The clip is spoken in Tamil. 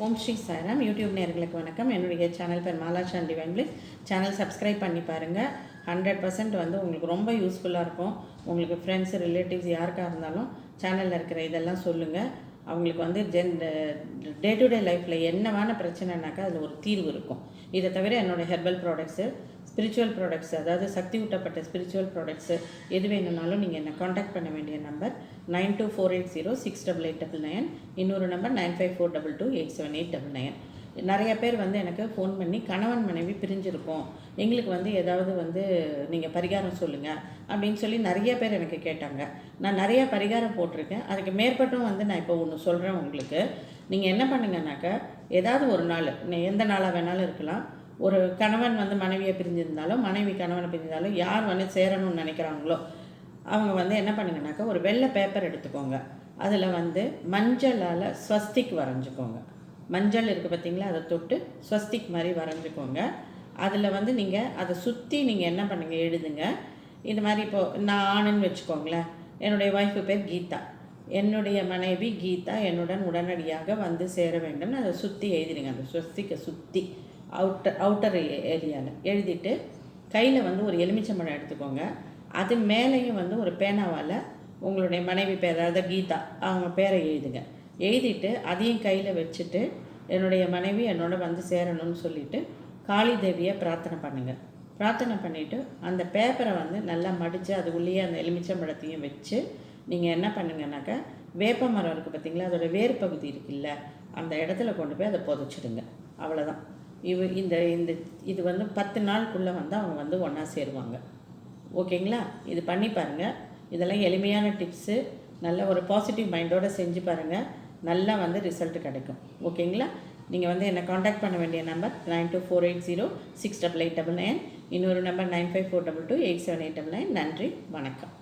ஓம் ஸ்ரீ சாய்ராம். யூடியூப் நேர்களுக்கு வணக்கம். என்னுடைய சேனல் பேர் Mala Sandy please channel subscribe பண்ணி பாருங்கள் ஹண்ட்ரட் பர்சன்ட் வந்து உங்களுக்கு ரொம்ப யூஸ்ஃபுல்லாக இருக்கும். உங்களுக்கு ஃப்ரெண்ட்ஸ் ரிலேட்டிவ்ஸ் யாருக்காக இருந்தாலும் சேனலில் இருக்கிற இதெல்லாம் சொல்லுங்கள் அவங்களுக்கு வந்து ஜென் டே டு டே லைஃப்பில் என்னவான பிரச்சனைனாக்கா அதில் ஒரு தீர்வு இருக்கும். இதை தவிர என்னோடய ஹெர்பல் ப்ராடக்ட்ஸு ஸ்பிரிச்சுவல் ப்ராடக்ட்ஸ் அதாவது சக்தி ஊட்டப்பட்ட ஸ்பிரிச்சுவல் ப்ராடக்ட்ஸு எது வேணும்னாலும் நீங்கள் என்னை காண்டாக்ட் பண்ண வேண்டிய number nine two four eight zero six double eight double nine இன்னொரு number nine five four double two eight seven eight double nine நிறைய பேர் வந்து எனக்கு ஃபோன் பண்ணி கணவன் மனைவி பிரிஞ்சிருக்கோம் எங்களுக்கு வந்து ஏதாவது வந்து நீங்கள் பரிகாரம் சொல்லுங்கள் அப்படின்னு சொல்லி நிறைய பேர் எனக்கு கேட்டாங்க. நான் நிறைய பரிகாரம் போட்டிருக்கேன். அதுக்கு மேற்பட்டும் வந்து நான் இப்போ ஒன்று சொல்கிறேன் உங்களுக்கு. நீங்கள் என்ன பண்ணுங்கன்னாக்கா ஏதாவது ஒரு நாள் எந்த நாளாக வேணாலும் இருக்கலாம். ஒரு கணவன் வந்து மனைவியை பிரிஞ்சிருந்தாலும் மனைவி கணவனை பிரிஞ்சிருந்தாலும் யார் வந்து சேரணும்னு நினைக்கிறாங்களோ அவங்க வந்து என்ன பண்ணுங்கனாக்கா ஒரு வெள்ளை பேப்பர் எடுத்துக்கோங்க. அதில் வந்து மஞ்சளால் ஸ்வஸ்திக் வரைஞ்சிக்கோங்க. மஞ்சள் இருக்குது பார்த்தீங்களா அதை தொட்டு ஸ்வஸ்திக் மாதிரி வரைஞ்சிக்கோங்க. அதில் வந்து நீங்கள் அதை சுற்றி நீங்கள் என்ன பண்ணுங்கள் எழுதுங்க. இது மாதிரி இப்போது நான் ஆணுன்னு வச்சுக்கோங்களேன். என்னுடைய ஒய்ஃபு பேர் கீதா. என்னுடைய மனைவி கீதா என்னுடன் உடனடியாக வந்து சேர வேண்டும்னு அதை சுற்றி எழுதிடுங்க அந்த ஸ்வஸ்திக்கை சுற்றி அவுட்டர் அவுட்டர் ஏரியாவில் எழுதிட்டு கையில் வந்து ஒரு எலுமிச்சம்பழம் எடுத்துக்கோங்க. அது மேலேயும் வந்து ஒரு பேனாவால் உங்களுடைய மனைவி பேர் அதாவது கீதா அவங்க பேரை எழுதுங்க. எழுதிட்டு அதையும் கையில் வச்சுட்டு என்னுடைய மனைவி என்னோட வந்து சேரணும்னு சொல்லிட்டு காளி தேவியை பிரார்த்தனை பண்ணுங்கள் பிரார்த்தனை பண்ணிவிட்டு அந்த பேப்பரை வந்து நல்லா மடித்து அது உள்ளேயே அந்த எலுமிச்சம்பழத்தையும் வச்சு நீங்கள் என்ன பண்ணுங்கனாக்கா வேப்ப மரம் இருக்குது பார்த்தீங்களா அதோட வேர் பகுதி இருக்குல்ல அந்த இடத்துல கொண்டு போய் அதை புதைச்சிடுங்க. அவ்வளோதான் இவ இந்த இந்த இது வந்து பத்து நாளுக்குள்ளே வந்து அவங்க வந்து ஒன்றா சேருவாங்க. ஓகேங்களா? இது பண்ணி பாருங்கள் இதெல்லாம் எளிமையான டிப்ஸு நல்ல ஒரு பாசிட்டிவ் மைண்டோட செஞ்சு பாருங்கள் நல்லா வந்து ரிசல்ட் கிடைக்கும். ஓகேங்களா? நீங்கள் வந்து என்னை காண்டாக்ட் பண்ண வேண்டிய number nine two four eight zero six double eight double nine இன்னொரு number nine five four double two eight seven eight double nine நன்றி. வணக்கம்.